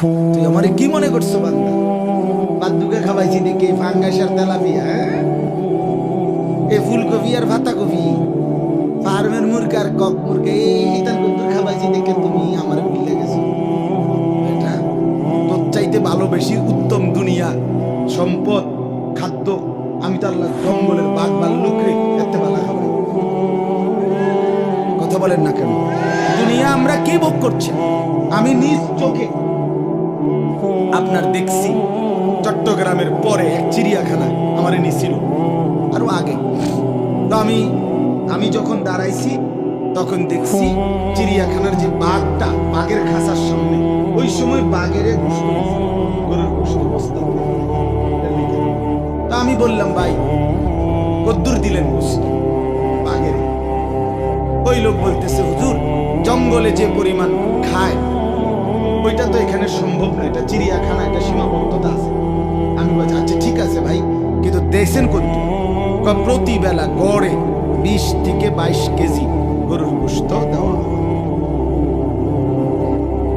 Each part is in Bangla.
তুই আমার কি মনে করছ, বান্দা? বাদ্দুকে খাওয়াইছি দেখি ফাঙ্গাসের তেলাপিয়া হ্যাঁ? এ ফুলকপি আর ভাতা কপি ফার্মের মুরগা আর কক মুরগা, এই তার কদ্দুর খাওয়াইছি দেখে তুমি আমার ভুলে গেছো। তোর চাইতে ভালো বেশি উত্তম দুনিয়া। সম্পদ, খাদ্য, আমি তো আল্লাহ জঙ্গলের বাঘ ভাল্লুকরে এতে বালা খাব। কথা বলেন না কেন? দুনিয়া আমরা কি ভোগ করছি? আমি নিজ চোখে আপনার দেখছি। চট্টগ্রামের পরে এক চিড়িয়াখানা আমার নিছিল আরও আগে। তো আমি আমি যখন দাঁড়াইছি, তখন দেখছি চিড়িয়াখানার যে বাঘটা, বাঘের খাঁচার সামনে, ওই সময় বাঘের। তা আমি বললাম, ভাই, কদ্দুর দিলেন বাঘের। ওই লোক বলতেছে, হুজুর, জঙ্গলে যে পরিমাণ খায় ওইটা তো এখানে সম্ভব না, এটা চিড়িয়াখানা, এটা সীমাবদ্ধতা আছে। আমি বলছি আচ্ছা ঠিক আছে ভাই, কিন্তু দেখছেন কত প্রতিবেলা গড়ে বিশ থেকে বাইশ কেজি গরুর গোস্ত দেওয়া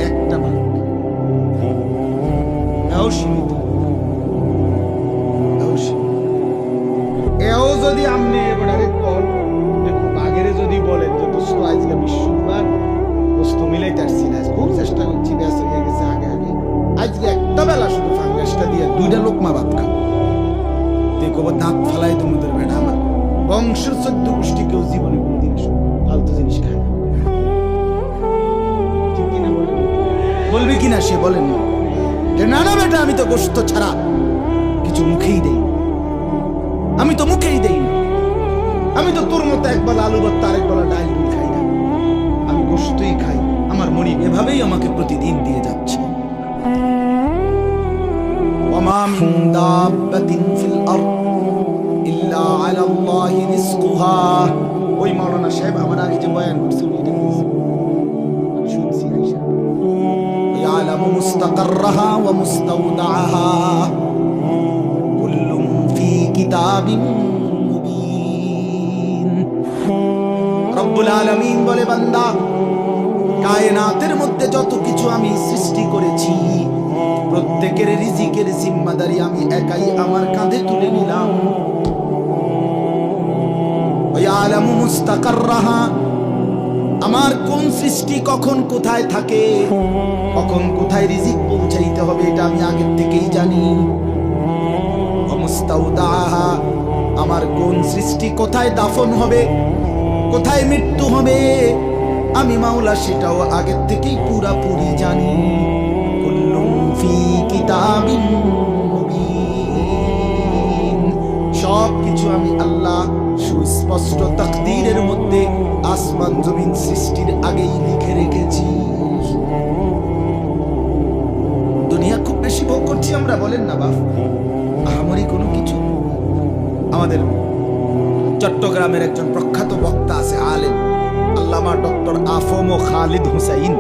একটা ভাগ সীমিত। দোস্ত মিলাইতে না খুব চেষ্টা করছি ব্যাস হয়ে গেছে আগে আগে। আজকে একটা বেলা শুধু দিয়ে দুইটা দাঁত তোমাদের আমার। বংশের চোদ্দ গোষ্ঠী কেউ জীবনে কোনো জিনিস ফালতু জিনিস খায় না। বলবি কিনা সে বলেন যে না না বেটা, আমি তো গোস্ত ছাড়া কিছু মুখেই দেই আমি তো মুখেই দেই আমি তো তোর মতো একবার আলু ভর্তা আরেক বেলা ডাল। এভাবেই আমাকে প্রতিদিন দিয়ে যাচ্ছে وما من دابة في الأرض إلا على الله رزقها ওই মাওলানা সাহেব আমার আগে যে বয়ান করছে উনি এটা বলছে। আমি শুনছি আইসা يعلم مستقرها ومستودعها كل في كتاب مبين রব্বুল আলামিন বলে বান্দা কায়নাতের মধ্যে যত কিছু আমি সৃষ্টি করেছি, প্রত্যেকের রিজিকের জিম্মাদারি আমি একাই আমার কাঁধে তুলে নিলাম। আমার কোন সৃষ্টি কখন কোথায় থাকে, কখন কোথায় রিজিক পৌঁছাইতে হবে এটা আমি আগের থেকেই জানি। আমার কোন সৃষ্টি কোথায় দাফন হবে, কোথায় মৃত্যু হবে আমি মাওলা সেটাও আগের থেকেই পুরাপুরি জানি। সব কিছু আমি আল্লাহ সুস্পষ্ট তাকদীরের মধ্যে আসমান জমিন সৃষ্টির আগেই লিখে রেখেছি। দুনিয়া খুব বেশি ভোগ করছি আমরা, বলেন না বাপ। আহামরি কোনো কিছু। আমাদের চট্টগ্রামের একজন প্রখ্যাত বক্তা আছে, আলেম। আল্লামা ডক্টর আফম ও খালিদ হুসাইন।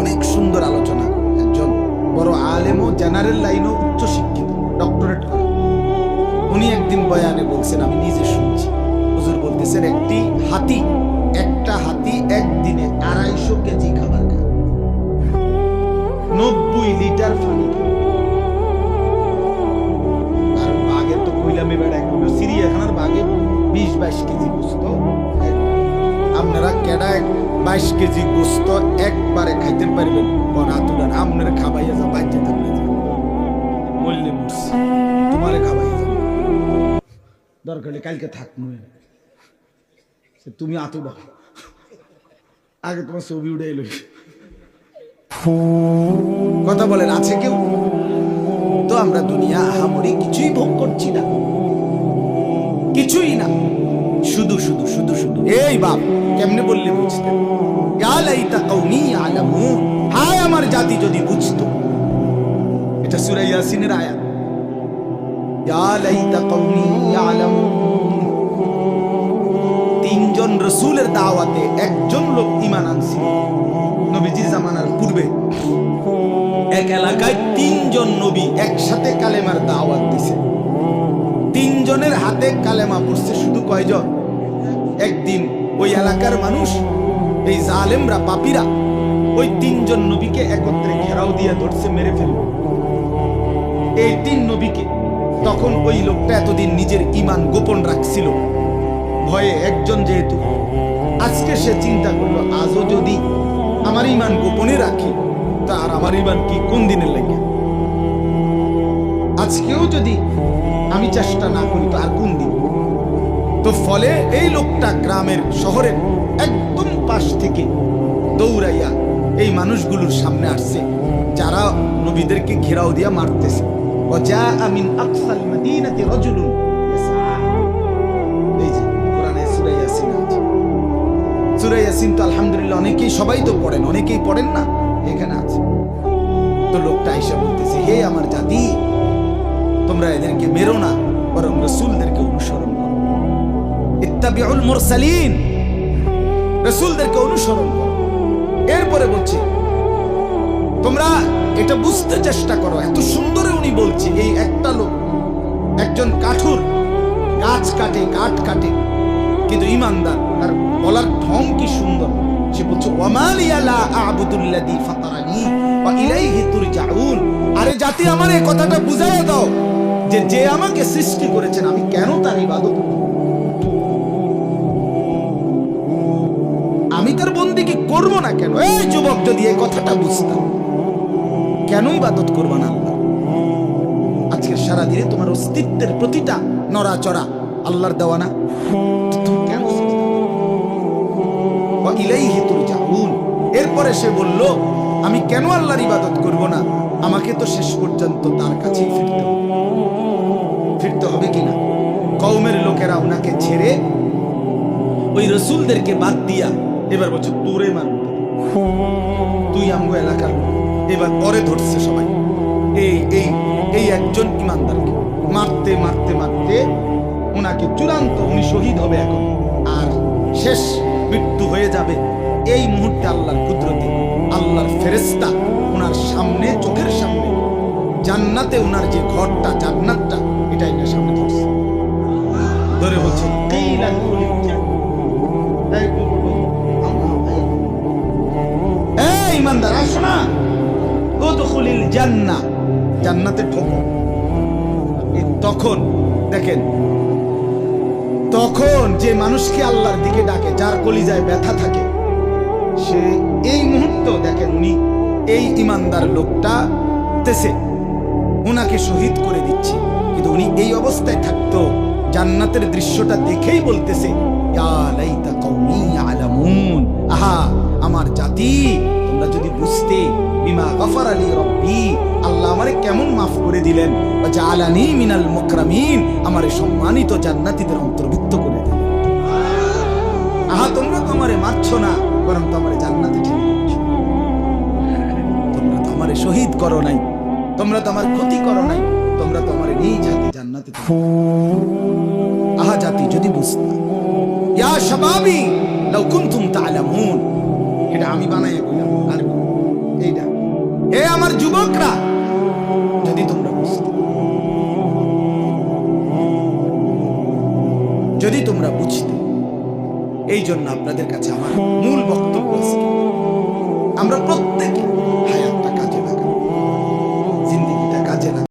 অনেক সুন্দর আলোচনা, একজন বড় আলেম ও জেনারেল লাইনও উচ্চ শিক্ষিত, ডক্টরেট করা। উনি একদিন বয়ানে বলছেন, আমি নিজে শুনছি। হুজুর বলতেছেন, একটি হাতি, একটা হাতি একদিনে আড়াইশো কেজি খাবার খায়। নব্বই লিটার পানি আর বাঘের তো কইলামে বেড়া চিড়িয়াখানার বাঘে বিশ বাইশ কেজি গোস্ত আপনারা কেডা বাইশ কেজি গোস্ত একবারে খাইতে পারবেন? কোন আতুরান আপনারা খাবাইয়া যা বাইতে থাকবে বললে মরছি, তোমারে খাবাইয়া যাব। দরকার হলে কালকে থাক তুমি আতু দাও আগে তোমার ছবি উঠে এলো কথা বলেন, আছে কেউ? তো আমরা দুনিয়া আহামরি কিছুই ভোগ করছি না। কিছুই না। শুধু শুধু শুধু শুধু। এই বাপ, কেমনে বললে বুঝতে? হায়, আমার জাতি যদি এটা তিনজন রসূলের দাওয়াতে একজন লোক ঈমান আনছিল। নবীজির জামানার পূর্বে। এক এলাকায় তিনজন নবী একসাথে কালেমার দাওয়াত দিছে। তিনজনের হাতে কালেমা পড়ছে শুধু কয়জন? একদিন ওই এলাকার মানুষ, এই জালেমরা, পাপিরা ওই তিনজন নবীকে একত্রে ঘেরাও দিয়ে ধরছে, মেরে ফেলল। এই তিন নবীকে তখন ওই লোকটা এতদিন নিজের ইমান গোপন রাখছিল। ভয়ে একজন যেহেতু, আজকে সে চিন্তা করল, আজও যদি আমার ইমান গোপনে রাখি তা আর আমার ইমান কি কোন দিনের লাগে আজকেও যদি আমি চেষ্টা না করি তো আর কোন দিন? তো ফলে এই লোকটা গ্রামের শহরের একদম পাশ থেকে দৌড়াইয়া এই মানুষগুলোর সামনে আসছে, যারা নবীদেরকে ঘেরাও দিয়া মারতেছে। আলহামদুলিল্লাহ অনেকেই, সবাই তো পড়েন, অনেকেই পড়েন না, এখানে আছে। তো লোকটা আইসা বলতেছে, হে আমার এদেরকে মেরো না, বরং রসুলদেরকে অনুসরণ করো। ইত্তাবিউল মুরসালিন, রসুলদেরকে অনুসরণ করো। এরপরে বলছে, তোমরা এটা বুঝতে চেষ্টা করো, এত সুন্দরে উনি বলছে, এই একটা লোক, একজন কাঠুর, গাছ কাটে, কাঠ কাটে, কিন্তু ইমানদার, তার বলার ঢং কি সুন্দর। সে বলছে ওয়ামালিয়া লা আ'বুদুল্লাযী ফাতারানি, ওয়া ইলাইহি তুরজাউন। আরে জাতি, আমার এই কথাটা বুঝাইয়া দাও। যে যে আমাকে সৃষ্টি করেছেন, আমি কেন তার ইবাদত আমি তার বন্দিকে করব না কেন? এই যুবক, যদি এই কথাটা বুঝতাম, কেন ইবাদত করবা না আল্লাহ? আজকে সারা দিনে তোমার অস্তিত্বের প্রতিটা নড়াচড়া আল্লাহর দেওয়া না? কেন। এরপরে সে বলল, আমি কেন আল্লাহর ইবাদত করব না? আমাকে তো শেষ পর্যন্ত তার কাছেই ফিরতে হবে। কওমের লোকেরা ওনাকে ছেড়ে ওই রসুলদেরকে বাদ দিয়া এবার বলছে, তোরে মানব তুই আমগো এলাকার এবার পরে ধরছে সবাই। এই এই এই একজন ইমানদারকে মারতে মারতে মারতে ওনাকে চূড়ান্ত উনি শহীদ হবে এখন। আর শেষ মৃত্যু হয়ে যাবে এই মুহূর্তে আল্লাহর কুদরতে। আল্লাহর ফেরেস্তা ওনার সামনে, চোখের সামনে। জান্নাতে ওনার যে ঘরটা, জান্নাতটা ধরে বলছে তখন, দেখেন, তখন যে মানুষকে আল্লাহর দিকে ডাকে, যার কলিজায় ব্যথা থাকে, সে এই মুহূর্ত, দেখেন উনি, এই ইমানদার লোকটা তেসে ওনাকে শহীদ করে দিচ্ছে। কিন্তু উনি এই অবস্থায় থাকতো। জান্নাতের দৃশ্যটা দেখেই বলতেছে। আহা, আমার জাতি, তোমরা যদি বুঝতে, বিমা গফার আলী রব্বি, আল্লাহ আমারে কেমন মাফ করে দিলেন? জালানি মিনাল মুকরামিন, আমারে সম্মানিত জান্নাতীদের অন্তর্ভুক্ত করে দিলেন। আহা, তোমরা তো আমারে মারছো না, বরং তো আমারে জান্নাতে ঠেলে তোমরা তো আমারে শহীদ করো নাই, তোমরা তো আমার ক্ষতি করো নাই। তোমরা তো আমার নিজ হাতে জান্নাতে আহা জাতি, যদি ইয়া শাবাবি, লাউ কুনতুম এটা আমি কইলাম, আর এইটা। হে আমার যুবকরা, যদি তোমরা বুঝতে যদি তোমরা বুঝতে এই জন্য আপনাদের কাছে আমার মূল বক্তব্য